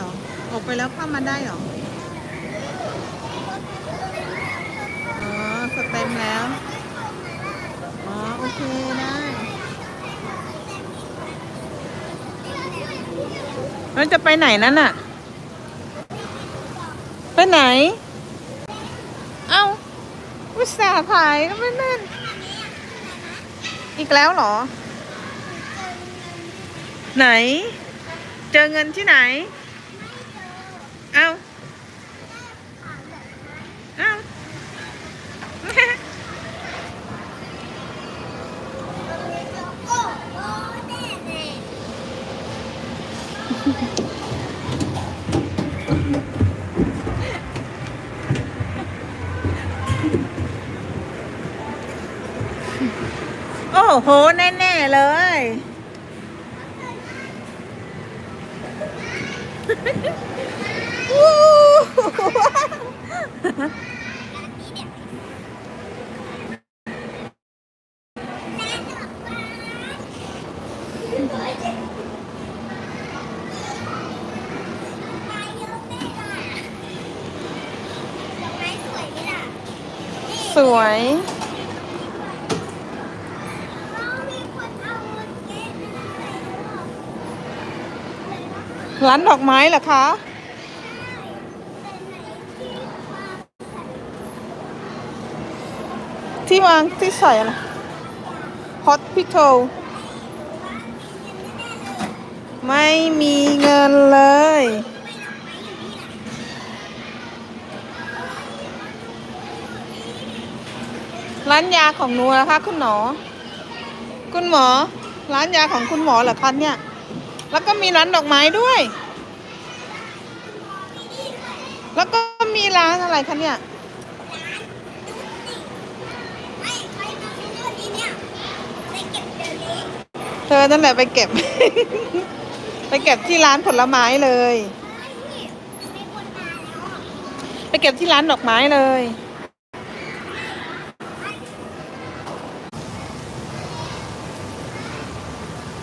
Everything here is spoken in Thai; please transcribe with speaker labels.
Speaker 1: ออกไปแล้วเข้ามาได้เหรอ อ๋อ สเต็มแล้ว อ๋อ โอเคได้แล้วจะไปไหนนั่นน่ะ ไปไหน เอ้าอุตส่าห์ถ่ายก็ไม่เล่น อีกแล้วเหรอ ไหน เจอเงินที่ไหน เอ้า เอ้า โอ้โห แน่ๆเลยวู้ สวย ร้านดอกไม้เหรอคะที่วางที่ใส่อะไร hot pickle ไม่มีเงินเลย ร้านยาของหนูนะคะ คุณหมอคุณหมอ ร้านยาของคุณหมอเหรอคะเนี่ย แล้วก็มีร้านดอกไม้ด้วย แล้วก็มีร้านอะไรคะเนี่ยเธอนั่นแหละไปเก็บ ไปเก็บที่ร้านผลไม้เลย ไปเก็บที่ร้านดอกไม้เลย